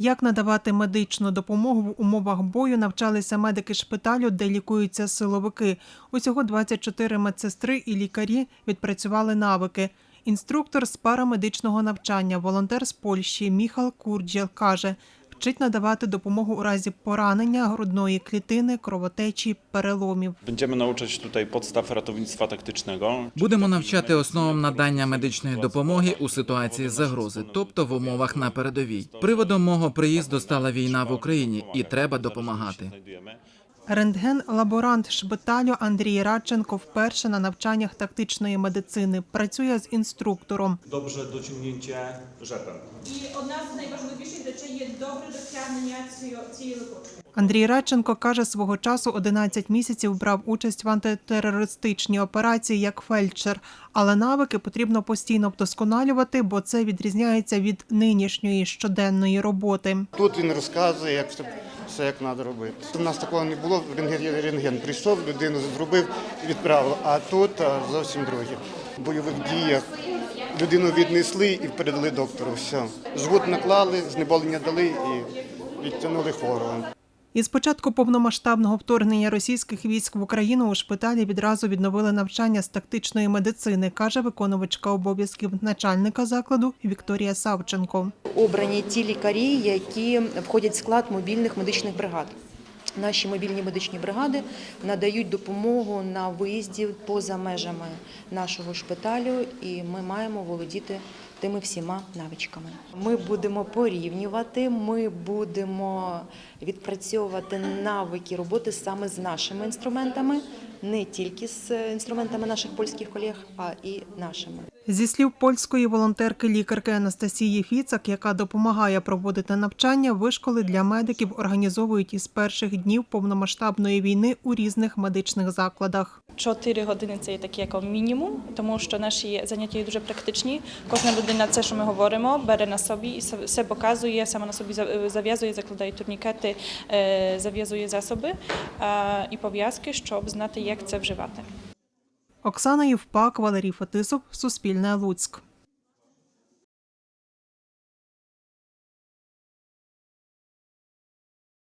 Як надавати медичну допомогу в умовах бою, навчалися медики шпиталю, де лікуються силовики. Усього 24 медсестри і лікарі відпрацювали навики. Інструктор з парамедичного навчання, волонтер з Польщі Міхал Курджіл каже, вчить надавати допомогу у разі поранення грудної клітини, кровотечі, переломів. Будемо навчати тут підстав ratownictwa тактичного. Будемо навчати основам надання медичної допомоги у ситуації загрози, тобто в умовах на передовій. Приводом мого приїзду стала війна в Україні, і треба допомагати. Рентген-лаборант шпиталю Андрій Радченко вперше на навчаннях тактичної медицини працює з інструктором. Dobrze dociągnięcie rzepem. І одна з найважливіших речей є добре досягнення цієї, цієї. Андрій Радченко каже, свого часу 11 місяців брав участь в антитерористичній операції як фельдшер, але навики потрібно постійно вдосконалювати, бо це відрізняється від нинішньої щоденної роботи. Тут він розказує, як все, як треба робити. У нас такого не було. Рентген, рентген прийшов, людину зробив, відправив. А тут зовсім друге. В бойових діях людину віднесли і передали доктору. Все. Жгут наклали, знеболення дали і відтягнули хворого. Із початку повномасштабного вторгнення російських військ в Україну у шпиталі відразу відновили навчання з тактичної медицини, каже виконувачка обов'язків начальника закладу Вікторія Савченко. обрані ті лікарі, які входять в склад мобільних медичних бригад. Наші мобільні медичні бригади надають допомогу на виїзді поза межами нашого шпиталю, і ми маємо володіти тими всіма навичками. Ми будемо порівнювати, ми будемо відпрацьовувати навики роботи саме з нашими інструментами, не тільки з інструментами наших польських колег, а і нашими. Зі слів польської волонтерки лікарки Анастасії Фіцак, яка допомагає проводити навчання, вишколи для медиків організовують із перших днів повномасштабної війни у різних медичних закладах. Чотири години це є таке як мінімум, тому що наші заняття є дуже практичні. Кожна людина це, що ми говоримо, бере на собі і все- показує, сама на собі за- зав'язує, закладає турнікети, е, зав'язує засоби і пов'язки, щоб знати, як це вживати. Оксана Євпак, Валерій Фетисов, Суспільне Луцьк.